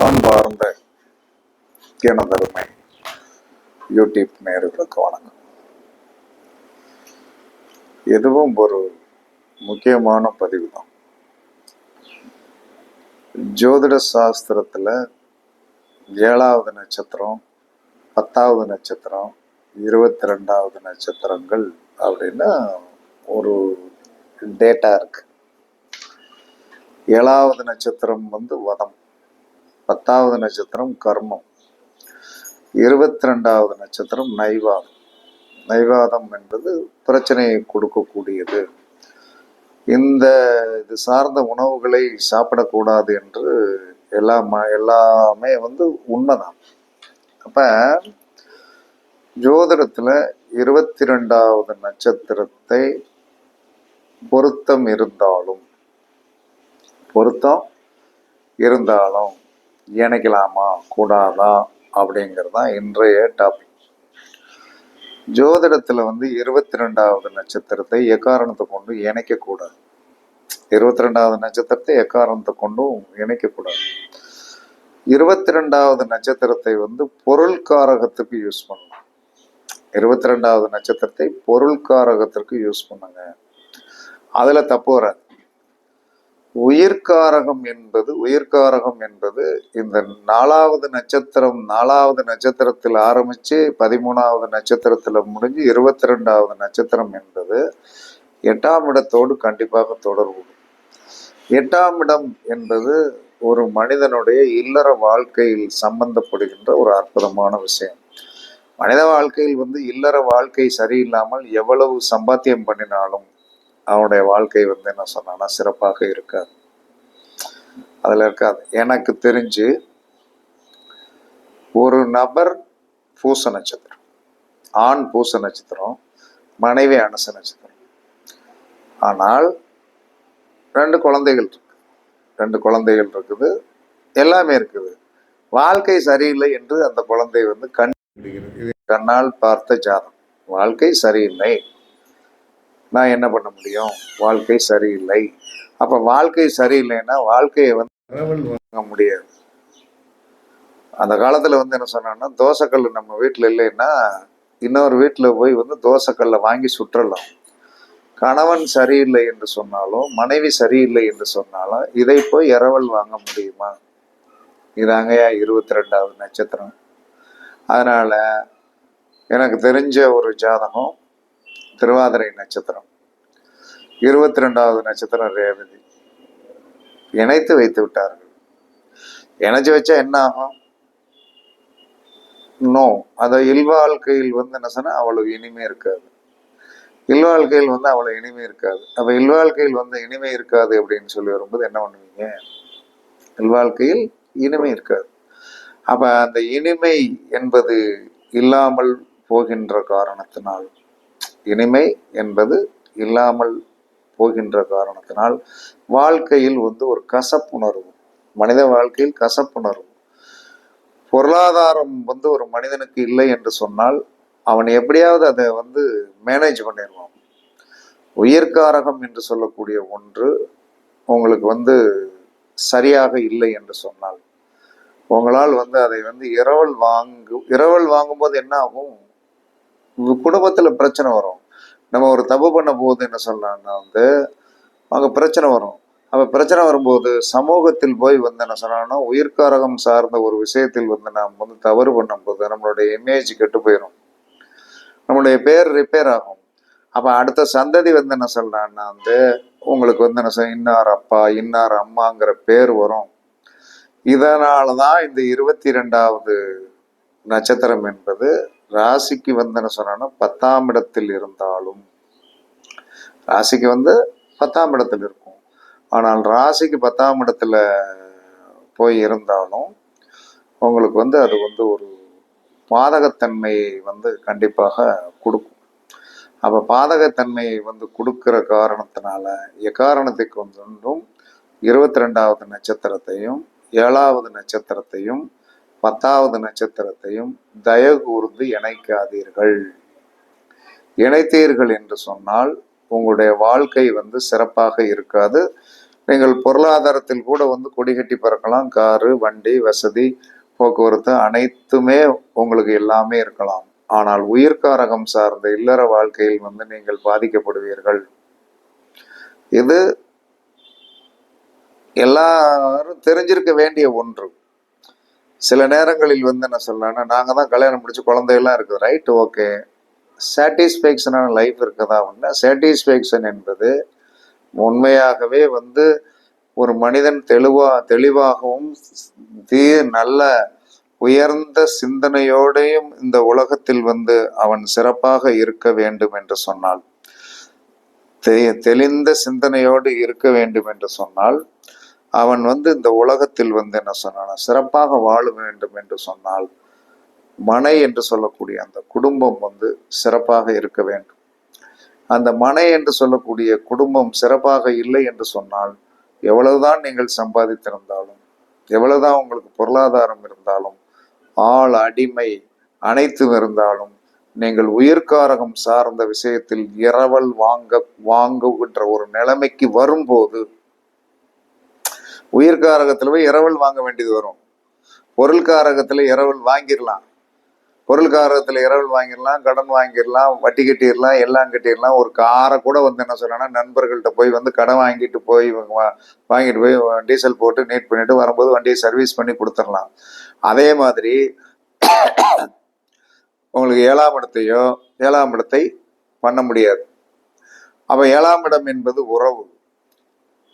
அன்பார்ந்த எனதருமை யூடியூப் நேர்களுக்கு வணக்கம். இதுவும் ஒரு முக்கியமான பதிவு தான். ஜோதிட சாஸ்திரத்துல ஏழாவது நட்சத்திரம் பத்தாவது நட்சத்திரம் இருபத்தி ரெண்டாவது நட்சத்திரங்கள் அப்படின்னா ஒரு டேட்டா இருக்கு. ஏழாவது நட்சத்திரம் வந்து வதம். பத்தாவது நட்சத்திரம் கர்மம். இருபத்தி ரெண்டாவது நட்சத்திரம் நைவாதம். நைவாதம் என்பது பிரச்சனையை கொடுக்கக்கூடியது. இந்த இது சார்ந்த உணவுகளை சாப்பிடக்கூடாது என்று எல்லா ம- எல்லாமே வந்து உண்மைதான். அப்போ ஜோதிடத்தில் இருபத்தி ரெண்டாவது நட்சத்திரத்தை பொருத்தம் இருந்தாலும் பொருத்தம் இருந்தாலும் இணைக்கலாமா கூடாதா அப்படிங்கிறது தான் இன்றைய டாபிக் ஜோதிடத்தில் வந்து இருபத்தி ரெண்டாவது நட்சத்திரத்தை எக்காரணத்தை கொண்டு இணைக்கக்கூடாது. இருபத்தி ரெண்டாவது நட்சத்திரத்தை எக்காரணத்தை கொண்டும் இணைக்கக்கூடாது. இருபத்தி ரெண்டாவது நட்சத்திரத்தை வந்து பொருள்காரகத்துக்கு யூஸ் பண்ணலாம் இருபத்தி ரெண்டாவது நட்சத்திரத்தை பொருள்காரகத்திற்கு யூஸ் பண்ணுங்க. அதில் தப்பு வராது. உயிர்காரகம் என்பது உயிர்காரகம் என்பது இந்த நாலாவது நட்சத்திரம் நாலாவது நட்சத்திரத்தில் ஆரம்பித்து பதிமூணாவது நட்சத்திரத்தில் முடிஞ்சு இருபத்தி ரெண்டாவது நட்சத்திரம் என்பது எட்டாம் இடத்தோடு கண்டிப்பாக தொடர்பு எட்டாம் இடம் என்பது ஒரு மனிதனுடைய இல்லற வாழ்க்கையில் சம்பந்தப்படுகின்ற ஒரு அற்புதமான விஷயம். மனித வாழ்க்கையில் வந்து இல்லற வாழ்க்கை சரியில்லாமல் எவ்வளவு சம்பாத்தியம் பண்ணினாலும் அவனுடைய வாழ்க்கை வந்து என்ன சொன்னான்னா சிறப்பாக இருக்காது. அதுல இருக்காது. எனக்கு தெரிஞ்சு ஒரு நபர் பூச நட்சத்திரம் ஆண் பூச நட்சத்திரம் மனைவி அனுச நட்சத்திரம். ஆனால் ரெண்டு குழந்தைகள் இருக்கு ரெண்டு குழந்தைகள் இருக்குது. எல்லாமே இருக்குது. வாழ்க்கை சரியில்லை என்று அந்த குழந்தை வந்து கண் கண்ணால் பார்த்த ஜாதம் வாழ்க்கை சரியில்லை. நான் என்ன பண்ண முடியும்? வாழ்க்கை சரியில்லை. அப்ப வாழ்க்கை சரியில்லைன்னா வாழ்க்கையை வந்து இரவல் வாங்க முடியாது. அந்த காலத்துல வந்து என்ன சொன்னான்னா தோசைக்கல் நம்ம வீட்டுல இல்லைன்னா இன்னொரு வீட்டுல போய் வந்து தோசைக்கல்லை வாங்கி சுற்றலாம். கணவன் சரியில்லை என்று சொன்னாலும் மனைவி சரியில்லை என்று சொன்னாலும் இதை போய் இரவல் வாங்க முடியுமா? இதாங்கயா இருபத்தி ரெண்டாவது நட்சத்திரம். அதனால எனக்கு தெரிஞ்ச ஒரு ஜாதகம் திருவாதிரை நட்சத்திரம். இருபத்தி ரெண்டாவது நட்சத்திரம் ரேவதி. இணைத்து வைத்து விட்டார்கள். இணைச்சு வச்சா என்ன ஆகும்? நோ அதை இல்வாழ்க்கையில் வந்து என்ன சொன்னா அவ்வளவு இனிமை இருக்காது. இல்வாழ்க்கையில் வந்து அவ்வளவு இனிமை இருக்காது. அப்ப இல்வாழ்க்கையில் வந்து இனிமை இருக்காது அப்படின்னு சொல்லி வரும்போது என்ன பண்ணுவீங்க? இல்வாழ்க்கையில் இனிமை இருக்காது. அப்ப அந்த இனிமை என்பது இல்லாமல் போகின்ற காரணத்தினால் இனிமை என்பது இல்லாமல் போகின்ற காரணத்தினால் வாழ்க்கையில் வந்து ஒரு கசப்புணர்வு மனித வாழ்க்கையில் கசப்புணர்வு. பொருளாதாரம் வந்து ஒரு மனிதனுக்கு இல்லை என்று சொன்னால் அவன் எப்படியாவது அதை வந்து மேனேஜ் பண்ணிடுவான். உயிர்காரகம் என்று சொல்லக்கூடிய ஒன்று உங்களுக்கு வந்து சரியாக இல்லை என்று சொன்னால் உங்களால் வந்து அதை வந்து இரவல் வாங்கு இரவல் வாங்கும்போது என்ன ஆகும்? குடும்பத்துல பிரச்சனை வரும். நம்ம ஒரு தப்பு பண்ண போது என்ன சொல்லலாம்னா வந்து அங்க பிரச்சனை வரும். அப்ப பிரச்சனை வரும்போது சமூகத்தில் போய் வந்து என்ன சொன்னான்னா உயிர்காரகம் சார்ந்த ஒரு விஷயத்தில் வந்து நாம் வந்து தவறு பண்ணும்போது நம்மளுடைய இமேஜ் கெட்டு போயிடும் நம்மளுடைய பேர் ரிப்பேர் ஆகும். அப்ப அடுத்த சந்ததி வந்து என்ன சொல்லலாம்னா வந்து உங்களுக்கு வந்து என்ன சொல்ல இன்னார் அப்பா இன்னார் அம்மாங்கிற பேர் வரும். இதனால தான் இந்த இருபத்தி ரெண்டாவது நட்சத்திரம் என்பது ராசிக்கு வந்து என்ன சொன்னா பத்தாம் இடத்தில் இருந்தாலும் ராசிக்கு வந்து பத்தாம் இடத்தில் இருக்கும். ஆனால் ராசிக்கு பத்தாம் இடத்துல போய் இருந்தாலும் உங்களுக்கு வந்து அது வந்து ஒரு பாதகத்தன்மையை வந்து கண்டிப்பாக கொடுக்கும். அப்போ பாதகத்தன்மையை வந்து கொடுக்கிற காரணத்தினால எக்காரணத்துக்கு வந்து இருபத்தி ரெண்டாவது நட்சத்திரத்தையும் ஏழாவது நட்சத்திரத்தையும் பத்தாவது நட்சத்திரத்தையும் தயவு கூர்ந்து இணைக்காதீர்கள். இணைத்தீர்கள் என்று சொன்னால் உங்களுடைய வாழ்க்கை வந்து சிறப்பாக இருக்காது. நீங்கள் பொருளாதாரத்தில் கூட வந்து கொடிகட்டி பறக்கலாம். காரு வண்டி வசதி போக்குவரத்து அனைத்துமே உங்களுக்கு எல்லாமே இருக்கலாம். ஆனால் உயிர்காரகம் சார்ந்த இல்லற வாழ்க்கையில் வந்து நீங்கள் பாதிக்கப்படுவீர்கள். இது எல்லாரும் தெரிஞ்சிருக்க வேண்டிய ஒன்று. சில நேரங்களில் வந்து என்ன சொல்லலாம்னா நாங்கள் தான் கல்யாணம் முடிச்சு குழந்தையெல்லாம் இருக்குது. ரைட் ஓகே சாட்டிஸ்ஃபேக்ஷனான லைஃப் இருக்குதா? ஒன்று சாட்டிஸ்ஃபேக்ஷன் என்பது உண்மையாகவே வந்து ஒரு மனிதன் தெளிவா தெளிவாகவும் தீ நல்ல உயர்ந்த சிந்தனையோடையும் இந்த உலகத்தில் வந்து அவன் சிறப்பாக இருக்க வேண்டும் என்று சொன்னால் தெ- தெளிந்த சிந்தனையோடு இருக்க வேண்டும் என்று சொன்னால் அவன் வந்து இந்த உலகத்தில் வந்து என்ன சொன்னான் சிறப்பாக வாழ வேண்டும் என்று சொன்னால் மனை என்று சொல்லக்கூடிய அந்த குடும்பம் வந்து சிறப்பாக இருக்க வேண்டும். அந்த மனை என்று சொல்லக்கூடிய குடும்பம் சிறப்பாக இல்லை என்று சொன்னால் எவ்வளவுதான் நீங்கள் சம்பாதித்திருந்தாலும் எவ்வளவுதான் உங்களுக்கு பொருளாதாரம் இருந்தாலும் ஆள் அடிமை அனைத்தும் இருந்தாலும் நீங்கள் உயிர்காரகம் சார்ந்த விஷயத்தில் இரவல் வாங்க வாங்குகின்ற ஒரு நிலைமைக்கு வரும்போது உயிர்காரகத்தில் போய் இரவல் வாங்க வேண்டியது வரும். பொருள்காரகத்தில் இரவல் வாங்கிடலாம் பொருள்காரகத்தில் இரவல் வாங்கிடலாம் கடன் வாங்கிடலாம் வட்டி கட்டிடலாம் எல்லாம் கட்டிடலாம் ஒரு காரை கூட வந்து என்ன சொல்றேன்னா நண்பர்கள்ட்ட போய் வந்து கடன் வாங்கிட்டு போய் வா- வாங்கிட்டு போய் டீசல் போட்டு நீட் பண்ணிட்டு வரும்போது வண்டியை சர்வீஸ் பண்ணி கொடுத்துடலாம் அதே மாதிரி உங்களுக்கு ஏழாம் இடத்தையோ ஏழாம் இடத்தை பண்ண முடியாது. அப்போ ஏழாம் இடம் என்பது உறவு.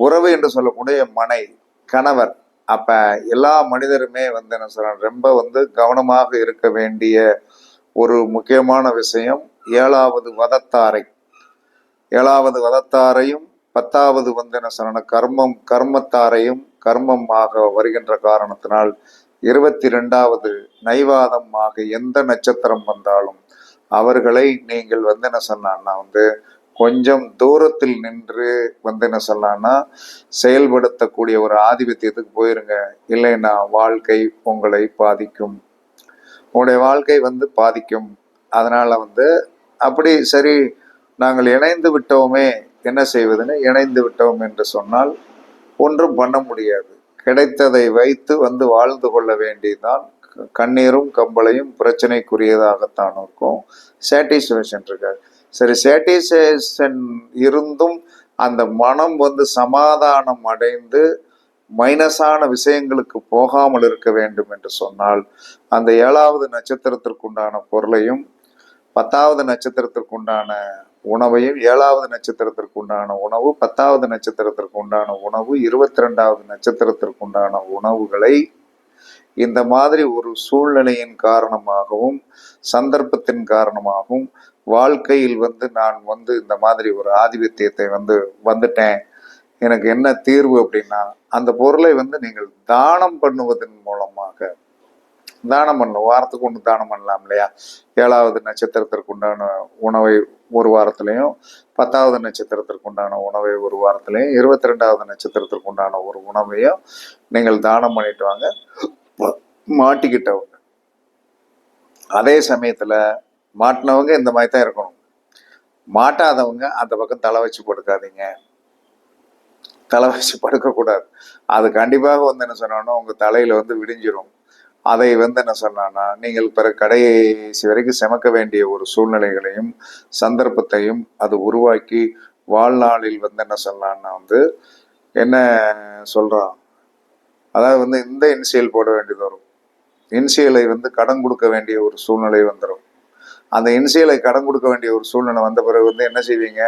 உறவு என்று சொல்லக்கூடிய மனை. கணவர். அப்ப எல்லா மனிதருமே வந்து என்ன சொல்றாங்க ரொம்ப வந்து கவனமாக இருக்க வேண்டிய ஒரு முக்கியமான விஷயம் ஏழாவது வதத்தாரை. ஏழாவது வதத்தாரையும் பத்தாவது வந்து என்ன சொல்றாங்க கர்மம் கர்மத்தாரையும் கர்மமாக வருகின்ற காரணத்தினால் இருபத்தி ரெண்டாவது நைவாதம் ஆக எந்த நட்சத்திரம் வந்தாலும் அவர்களை நீங்கள் வந்து என்ன சொன்னான்னா வந்து கொஞ்சம் தூரத்தில் நின்று வந்து என்ன சொல்லலாம்னா செயல்படுத்தக்கூடிய ஒரு ஆதிபத்தியத்துக்கு போயிருங்க. இல்லைன்னா வாழ்க்கை உங்களை பாதிக்கும். உங்களுடைய வாழ்க்கை வந்து பாதிக்கும். அதனால வந்து அப்படி சரி நாங்கள் இணைந்து விட்டோமே என்ன செய்வதுன்னு இணைந்து விட்டோம் என்று சொன்னால் ஒன்றும் பண்ண முடியாது. கிடைத்ததை வைத்து வந்து வாழ்ந்து கொள்ள வேண்டியதுதான் கண்ணீரும் கம்பளையும் பிரச்சனைக்குரியதாகத்தான் இருக்கும். சாட்டிஸ்ஃபேக்ஷன் இருக்காது. சரி சாட்டிஸ்ஃபேக்ஷன் இருந்தும் அந்த மனம் வந்து சமாதானம் அடைந்து மைனஸான விஷயங்களுக்கு போகாமல் இருக்க வேண்டும் என்று சொன்னால் அந்த ஏழாவது நட்சத்திரத்திற்குண்டான பொருளையும் பத்தாவது நட்சத்திரத்திற்குண்டான உணவையும் ஏழாவது நட்சத்திரத்திற்குண்டான உணவு பத்தாவது நட்சத்திரத்திற்குண்டான உணவு இருபத்தி ரெண்டாவது நட்சத்திரத்திற்குண்டான உணவுகளை இந்த மாதிரி ஒரு சூழ்நிலையின் காரணமாகவும் சந்தர்ப்பத்தின் காரணமாகவும் வாழ்க்கையில் வந்து நான் வந்து இந்த மாதிரி ஒரு ஆதிபத்தியத்தை வந்து வந்துட்டேன். எனக்கு என்ன தீர்வு அப்படின்னா அந்த பொருளை வந்து நீங்கள் தானம் பண்ணுவதன் மூலமாக. தானம் பண்ணணும் வாரத்துக்கு ஒன்று தானம் பண்ணலாம் இல்லையா? ஏழாவது நட்சத்திரத்திற்கு உண்டான உணவை ஒரு வாரத்திலையும் பத்தாவது நட்சத்திரத்திற்கு உண்டான உணவை ஒரு வாரத்திலையும் இருபத்தி ரெண்டாவது நட்சத்திரத்திற்கு உண்டான ஒரு உணவையும் நீங்கள் தானம் பண்ணிட்டு வாங்க. மாட்டிக்கிட்டவங்க. அதே சமயத்துல மாட்டினவங்க இந்த மாதிரி தான் இருக்கணும். மாட்டாதவங்க அந்த பக்கம் தலை வச்சு படுக்காதீங்க. தலை வச்சு படுக்கக்கூடாது. அது கண்டிப்பாக வந்து என்ன சொன்னான்னா உங்கள் தலையில் வந்து விடிஞ்சிரும். அதை வந்து என்ன சொன்னான்னா நீங்கள் பிற கடைசி வரைக்கும் செமக்க வேண்டிய ஒரு சூழ்நிலைகளையும் சந்தர்ப்பத்தையும் அது உருவாக்கி வாழ்நாளில் வந்து என்ன சொல்லலாம்னா வந்து என்ன சொல்கிறான் அதாவது வந்து இந்த இன்சியல் போட வேண்டியது வரும். இன்சியலை வந்து கடன் கொடுக்க வேண்டிய ஒரு சூழ்நிலை வந்துடும் அந்த இன்சியலை கடன் கொடுக்க வேண்டிய ஒரு சூழ்நிலை வந்த பிறகு வந்து என்ன செய்வீங்க?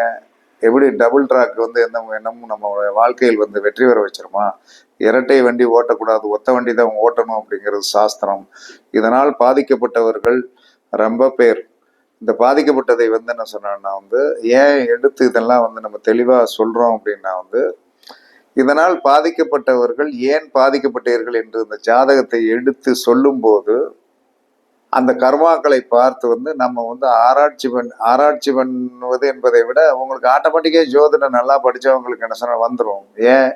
எப்படி டபுள் ட்ராக் வந்து எந்த என்னமும் நம்ம வாழ்க்கையில் வந்து வெற்றி பெற வச்சிருமா? இரட்டை வண்டி ஓட்டக்கூடாது ஒத்த வண்டி தான் ஓட்டணும் அப்படிங்கிறது சாஸ்திரம். இதனால் பாதிக்கப்பட்டவர்கள் ரொம்ப பேர். இந்த பாதிக்கப்பட்டதை வந்து என்ன சொன்னா வந்து ஏன் எடுத்து இதெல்லாம் வந்து நம்ம தெளிவாக சொல்கிறோம் அப்படின்னா வந்து இதனால் பாதிக்கப்பட்டவர்கள் ஏன் பாதிக்கப்பட்டீர்கள் என்று இந்த ஜாதகத்தை எடுத்து சொல்லும்போது அந்த கர்மாக்களை பார்த்து வந்து நம்ம வந்து ஆராய்ச்சி பண் ஆராய்ச்சி பண்ணுவது என்பதை விட உங்களுக்கு ஆட்டோமேட்டிக்காக ஜோதிடம் நல்லா படித்தவங்களுக்கு என்ன சொன்னால் வந்துடும் ஏன்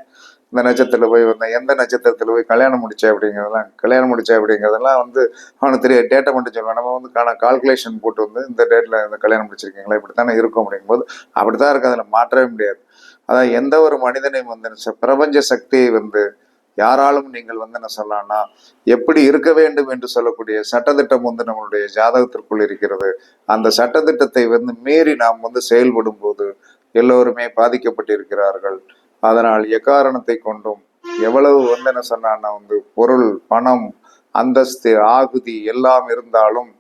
இந்த நட்சத்திரத்தில் போய் வந்தேன் எந்த நட்சத்திரத்தில் போய் கல்யாணம் முடிச்ச அப்படிங்கிறதெல்லாம் கல்யாணம் முடிச்ச அப்படிங்கிறதெல்லாம் வந்து அவனுக்கு தெரிய டேட்டை மட்டும் சொல்லுவேன். நம்ம வந்து காண கால்குலேஷன் போட்டு வந்து இந்த டேட்டில் இந்த கல்யாணம் முடிச்சிருக்கீங்களா? இப்படி தானே இருக்கும் அப்படிங்கும்போது அப்படி தான் இருக்குது அதில் மாற்றவே முடியாது. அதான் எந்த ஒரு மனிதனையும் வந்து ச- பிரபஞ்ச சக்தியை வந்து யாராலும் நீங்கள் வந்து என்ன சொல்லலாம்னா எப்படி இருக்க வேண்டும் என்று சொல்லக்கூடிய சட்டத்திட்டம் வந்து நம்மளுடைய ஜாதகத்திற்குள் இருக்கிறது. அந்த சட்டத்திட்டத்தை வந்து மீறி நாம் வந்து செயல்படும் போது எல்லோருமே பாதிக்கப்பட்டிருக்கிறார்கள். அதனால் எக்காரணத்தை கொண்டும் எவ்வளவு வந்து என்ன சொன்னான்னா வந்து பொருள் பணம் அந்தஸ்து ஆகுதி எல்லாம் இருந்தாலும்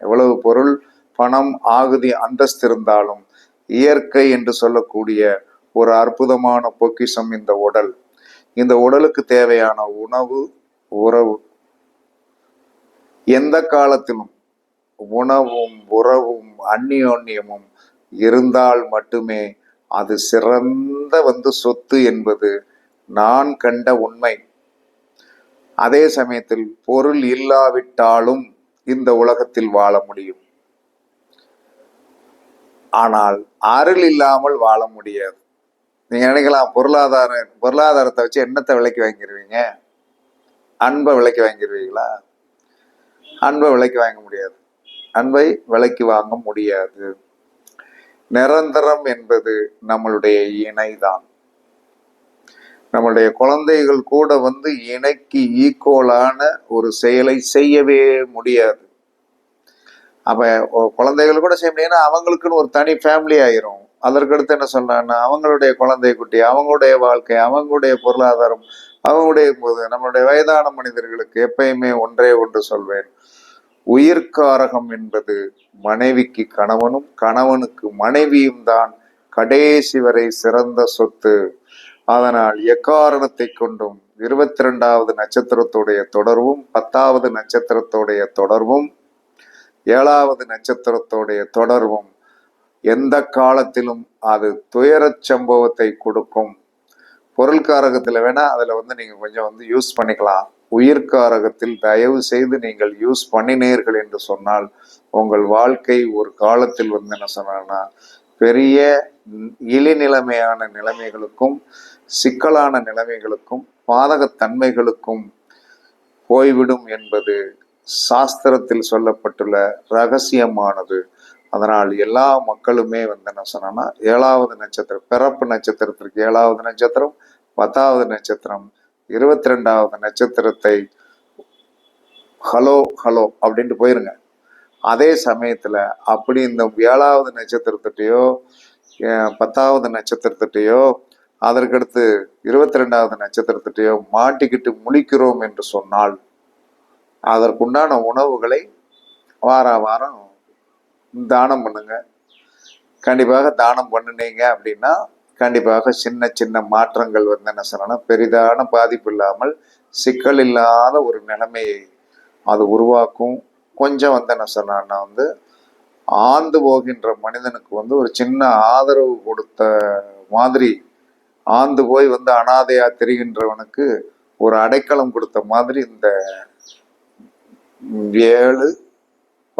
எவ்வளவு பொருள் பணம் ஆகுதி அந்தஸ்து இருந்தாலும் இயற்கை என்று சொல்லக்கூடிய ஒரு அற்புதமான பொக்கிஷம் இந்த உடல். இந்த உடலுக்கு தேவையான உணவு உறவு. எந்த காலத்திலும் உணவும் உறவும் அந்நியோன்யமும் இருந்தால் மட்டுமே அது சிறந்த வந்து சொத்து என்பது நான் கண்ட உண்மை. அதே சமயத்தில் பொருள் இல்லாவிட்டாலும் இந்த உலகத்தில் வாழ முடியும். ஆனால் அருள் இல்லாமல் வாழ முடியாது. நீங்க நினைக்கலாம் பொருளாதாரம் பொருளாதாரத்தை வச்சு என்னத்தை விலைக்கு வாங்கிடுவீங்க அன்பை விலைக்கு வாங்கிடுவீங்களா அன்பை விலைக்கு வாங்க முடியாது. அன்பை விலைக்கு வாங்க முடியாது. நிரந்தரம் என்பது நம்மளுடைய இணைதான். நம்மளுடைய குழந்தைகள் கூட வந்து இணைக்கு ஈக்குவலான ஒரு செயலை செய்யவே முடியாது. அப்ப குழந்தைகள் கூட செய்ய முடியும்னா அவங்களுக்குன்னு ஒரு தனி ஃபேமிலி ஆயிரும். அதற்கடுத்து என்ன சொன்னான்னா அவங்களுடைய குழந்தை குட்டி அவங்களுடைய வாழ்க்கை அவங்களுடைய பொருளாதாரம் அவங்களுடைய போது நம்மளுடைய வயதான மனிதர்களுக்கு எப்பயுமே ஒன்றே ஒன்று சொல்வேன். உயிர்காரகம் என்பது மனைவிக்கு கணவனும் கணவனுக்கு மனைவியும் தான் கடைசி வரை சிறந்த சொத்து. அதனால் எக்காரணத்தை கொண்டும் இருபத்தி ரெண்டாவது நட்சத்திரத்துடைய தொடர்பும் பத்தாவது நட்சத்திரத்துடைய தொடர்பும் ஏழாவது நட்சத்திரத்துடைய தொடர்பும் எந்த காலத்திலும் அது துயரச் சம்பவத்தை கொடுக்கும். பொருள்காரகத்தில் வேணா அதில் வந்து நீங்கள் கொஞ்சம் வந்து யூஸ் பண்ணிக்கலாம். உயிர்காரகத்தில் தயவு செய்து நீங்கள் யூஸ் பண்ணினீர்கள் என்று சொன்னால் உங்கள் வாழ்க்கை ஒரு காலத்தில் வந்து என்ன சொன்னா பெரிய இழிநிலைமையான நிலைமைகளுக்கும் சிக்கலான நிலைமைகளுக்கும் பாதகத்தன்மைகளுக்கும் போய்விடும் என்பது சாஸ்திரத்தில் சொல்லப்பட்டுள்ள ரகசியமானது. அதனால் எல்லா மக்களுமே வந்து என்ன சொன்னோம்னா ஏழாவது நட்சத்திரம் பிறப்பு நட்சத்திரத்திற்கு ஏழாவது நட்சத்திரம் பத்தாவது நட்சத்திரம் இருபத்தி ரெண்டாவது நட்சத்திரத்தை ஹலோ ஹலோ அப்படின்ட்டு போயிருங்க. அதே சமயத்தில் அப்படி இந்த ஏழாவது நட்சத்திரத்திட்டையோ பத்தாவது நட்சத்திரத்திட்டையோ அதற்கடுத்து இருபத்தி ரெண்டாவது நட்சத்திரத்திட்டையோ மாட்டிக்கிட்டு முழிக்கிறோம் என்று சொன்னால் அதற்குண்டான உணவுகளை வார வாரம் தானம் பண்ணுங்க. கண்டிப்பாக தானம் பண்ணுனீங்க அப்படின்னா கண்டிப்பாக சின்ன சின்ன மாற்றங்கள் வந்து என்ன சொல்லணும் பெரிதான பாதிப்பு இல்லாமல் சிக்கல் இல்லாத ஒரு நிலைமையை அது உருவாக்கும். கொஞ்சம் வந்து என்ன சொன்னான்னா வந்து ஆந்து போகின்ற மனிதனுக்கு வந்து ஒரு சின்ன ஆதரவு கொடுத்த மாதிரி ஆந்து போய் வந்து அனாதையா தெரிகின்றவனுக்கு ஒரு அடைக்கலம் கொடுத்த மாதிரி இந்த ஏழு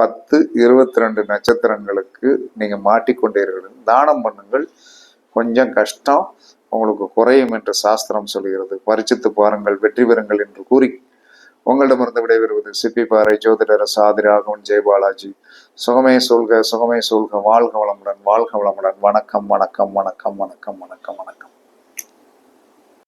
பத்து இருபத்தி ரெண்டு நட்சத்திரங்களுக்கு நீங்கள் மாட்டிக்கொண்டீர்கள். தானம் பண்ணுங்கள். கொஞ்சம் கஷ்டம். உங்களுக்கு குறையும் என்று சாஸ்திரம் சொல்கிறது. பரிச்சித்து பாருங்கள் வெற்றி பெறுங்கள் என்று கூறி உங்களிடமிருந்து விடைபெறுவது சிப்பி பாறை ஜோதிடர் சாதி ராகவன் ஜெயபாலாஜி சுகமே சொல்க சுகமே சொல்க. வாழ்க வளமுடன் வாழ்க வளமுடன். வணக்கம் வணக்கம் வணக்கம் வணக்கம் வணக்கம் வணக்கம்.